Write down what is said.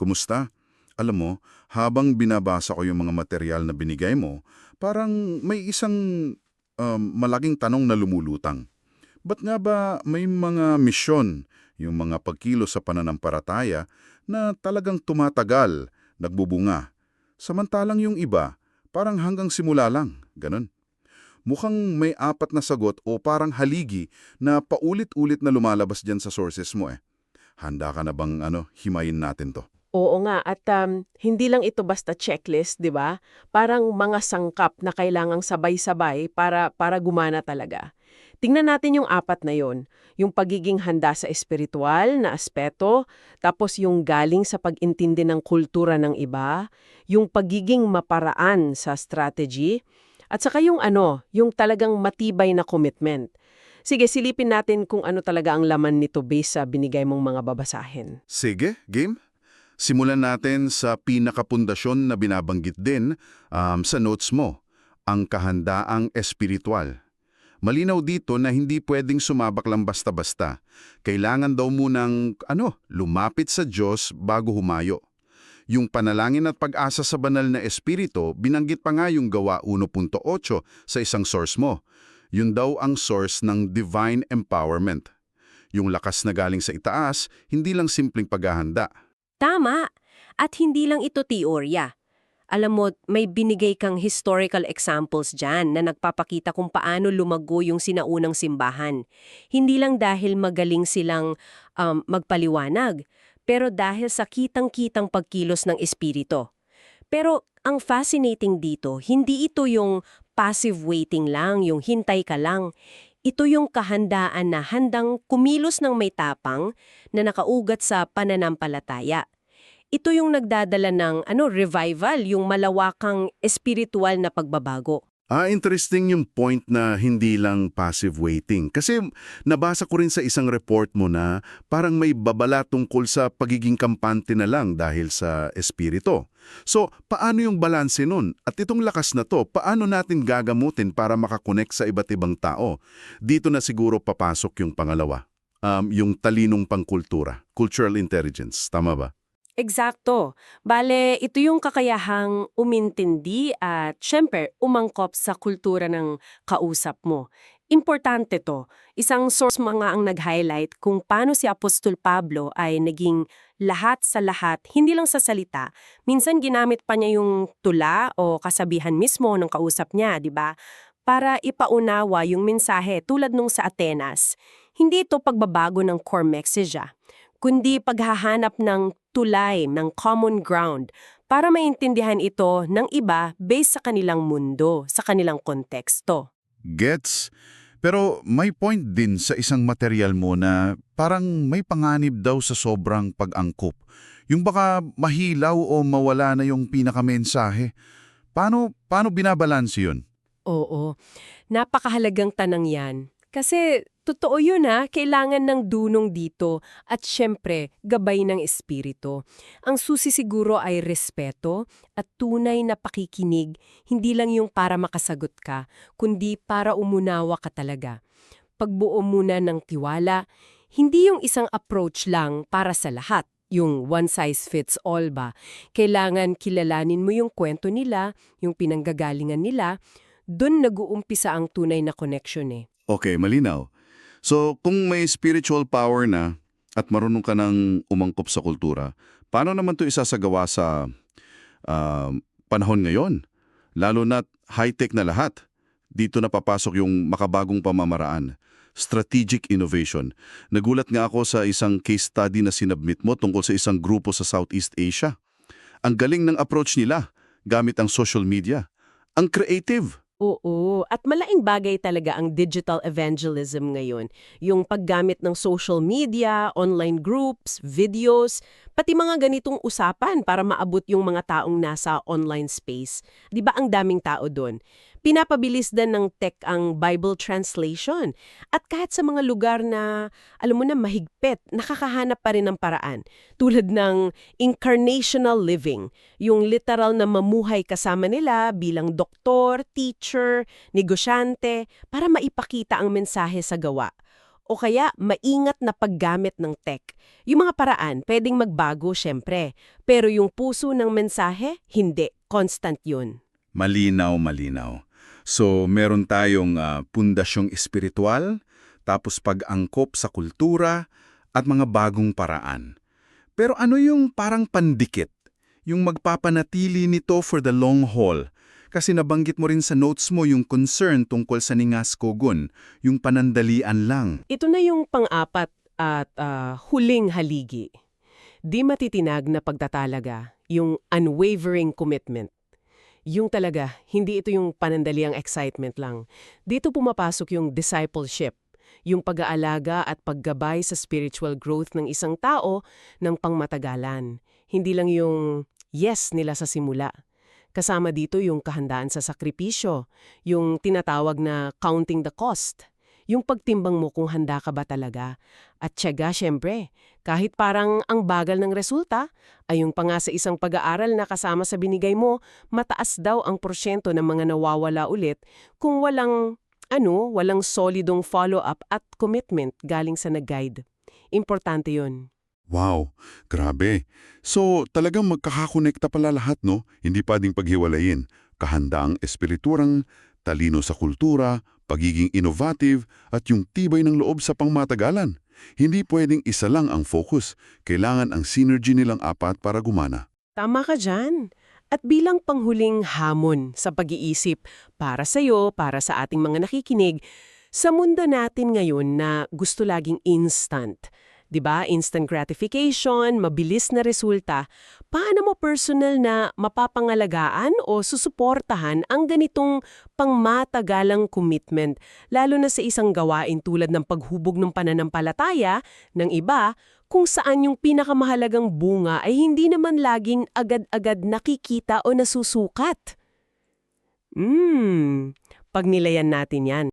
kumusta? Alam mo, habang binabasa ko yung mga material na binigay mo, parang may isang um, malaking tanong na lumulutang. Ba't nga ba may mga misyon, yung mga pagkilos sa pananampalataya, na talagang tumatagal, nagbubunga? Samantalang yung iba, parang hanggang simula lang, ganun. Mukhang may apat na sagot o parang haligi na paulit-ulit na lumalabas dyan sa sources mo eh. Handa ka na bang ano, himayin natin to? Oo nga, at um, hindi lang ito basta checklist, di ba? Parang mga sangkap na kailangang sabay-sabay para, para gumana talaga. Tingnan natin yung apat na yon. Yung pagiging handa sa espiritual na aspeto, tapos yung galing sa pag-intindi ng kultura ng iba, yung pagiging maparaan sa strategy, at saka yung ano, yung talagang matibay na commitment. Sige, silipin natin kung ano talaga ang laman nito based sa binigay mong mga babasahin. Sige, game. Simulan natin sa pinakapundasyon na binabanggit din um, sa notes mo, ang kahandaang espiritual. Malinaw dito na hindi pwedeng sumabak lang basta-basta. Kailangan daw munang ano, lumapit sa Diyos bago humayo. Yung panalangin at pag-asa sa banal na espiritu, binanggit pa nga yung gawa 1.8 sa isang source mo. Yun daw ang source ng divine empowerment. Yung lakas na galing sa itaas, hindi lang simpleng paghahanda. Tama. At hindi lang ito teorya. Alam mo, may binigay kang historical examples dyan na nagpapakita kung paano lumago yung sinaunang simbahan. Hindi lang dahil magaling silang um, magpaliwanag, pero dahil sa kitang-kitang pagkilos ng espirito. Pero ang fascinating dito, hindi ito yung passive waiting lang, yung hintay ka lang. Ito yung kahandaan na handang kumilos ng may tapang na nakaugat sa pananampalataya. Ito yung nagdadala ng ano revival, yung malawakang espiritual na pagbabago. Ah, interesting yung point na hindi lang passive waiting. Kasi nabasa ko rin sa isang report mo na parang may babala tungkol sa pagiging kampante na lang dahil sa espirito. So, paano yung balanse nun? At itong lakas na to, paano natin gagamutin para makakonect sa iba't ibang tao? Dito na siguro papasok yung pangalawa. Um, yung talinong pangkultura, cultural intelligence. Tama ba? Eksakto. Bale, ito yung kakayahang umintindi at syempre umangkop sa kultura ng kausap mo. Importante to. Isang source mga ang nag-highlight kung paano si Apostol Pablo ay naging lahat sa lahat, hindi lang sa salita. Minsan ginamit pa niya yung tula o kasabihan mismo ng kausap niya, di ba? Para ipaunawa yung mensahe tulad nung sa Atenas. Hindi ito pagbabago ng core message ah, kundi paghahanap ng tulay ng common ground para maintindihan ito ng iba based sa kanilang mundo, sa kanilang konteksto. Gets? Pero may point din sa isang material mo na parang may panganib daw sa sobrang pag-angkop. Yung baka mahilaw o mawala na yung pinakamensahe. Paano, paano binabalanse yun? Oo, napakahalagang tanang yan. Kasi totoo yun ha, kailangan ng dunong dito at syempre gabay ng espiritu. Ang susi siguro ay respeto at tunay na pakikinig, hindi lang yung para makasagot ka, kundi para umunawa ka talaga. Pagbuo muna ng tiwala, hindi yung isang approach lang para sa lahat yung one size fits all ba. Kailangan kilalanin mo yung kwento nila, yung pinanggagalingan nila, doon nag-uumpisa ang tunay na connection eh. Okay, malinaw. So, kung may spiritual power na at marunong ka ng umangkop sa kultura, paano naman to isasagawa sa uh, panahon ngayon? Lalo na high-tech na lahat. Dito na papasok yung makabagong pamamaraan. Strategic innovation. Nagulat nga ako sa isang case study na sinabmit mo tungkol sa isang grupo sa Southeast Asia. Ang galing ng approach nila gamit ang social media. Ang creative. Oo, at malaking bagay talaga ang digital evangelism ngayon. Yung paggamit ng social media, online groups, videos, pati mga ganitong usapan para maabot yung mga taong nasa online space. 'Di ba ang daming tao doon? Pinapabilis din ng tech ang Bible translation. At kahit sa mga lugar na, alam mo na, mahigpit, nakakahanap pa rin ng paraan. Tulad ng incarnational living, yung literal na mamuhay kasama nila bilang doktor, teacher, negosyante, para maipakita ang mensahe sa gawa. o kaya maingat na paggamit ng tech. Yung mga paraan, pwedeng magbago syempre. Pero yung puso ng mensahe, hindi. Constant yun. Malinaw, malinaw. So, meron tayong ah, pundasyong espiritual, tapos pag-angkop sa kultura, at mga bagong paraan. Pero ano yung parang pandikit? Yung magpapanatili nito for the long haul? Kasi nabanggit mo rin sa notes mo yung concern tungkol sa Ningas Kogun, yung panandalian lang. Ito na yung pang-apat at ah, huling haligi. Di matitinag na pagtatalaga, yung unwavering commitment. Yung talaga, hindi ito yung panandaliang excitement lang. Dito pumapasok yung discipleship, yung pag-aalaga at paggabay sa spiritual growth ng isang tao ng pangmatagalan. Hindi lang yung yes nila sa simula. Kasama dito yung kahandaan sa sakripisyo, yung tinatawag na counting the cost, yung pagtimbang mo kung handa ka ba talaga. At tiyaga, syempre, kahit parang ang bagal ng resulta, ay yung pa nga sa isang pag-aaral na kasama sa binigay mo, mataas daw ang porsyento ng mga nawawala ulit kung walang, ano, walang solidong follow-up at commitment galing sa nag-guide. Importante yun. Wow, grabe. So, talagang magkakakonekta pala lahat, no? Hindi pwedeng paghiwalayin. Kahandaang espiriturang, talino sa kultura, pagiging innovative, at yung tibay ng loob sa pangmatagalan. Hindi pwedeng isa lang ang focus. Kailangan ang synergy nilang apat para gumana. Tama ka dyan. At bilang panghuling hamon sa pag-iisip para sa'yo, para sa ating mga nakikinig, sa mundo natin ngayon na gusto laging instant, 'di ba? Instant gratification, mabilis na resulta. Paano mo personal na mapapangalagaan o susuportahan ang ganitong pangmatagalang commitment, lalo na sa isang gawain tulad ng paghubog ng pananampalataya ng iba, kung saan yung pinakamahalagang bunga ay hindi naman laging agad-agad nakikita o nasusukat. Hmm, pagnilayan natin yan.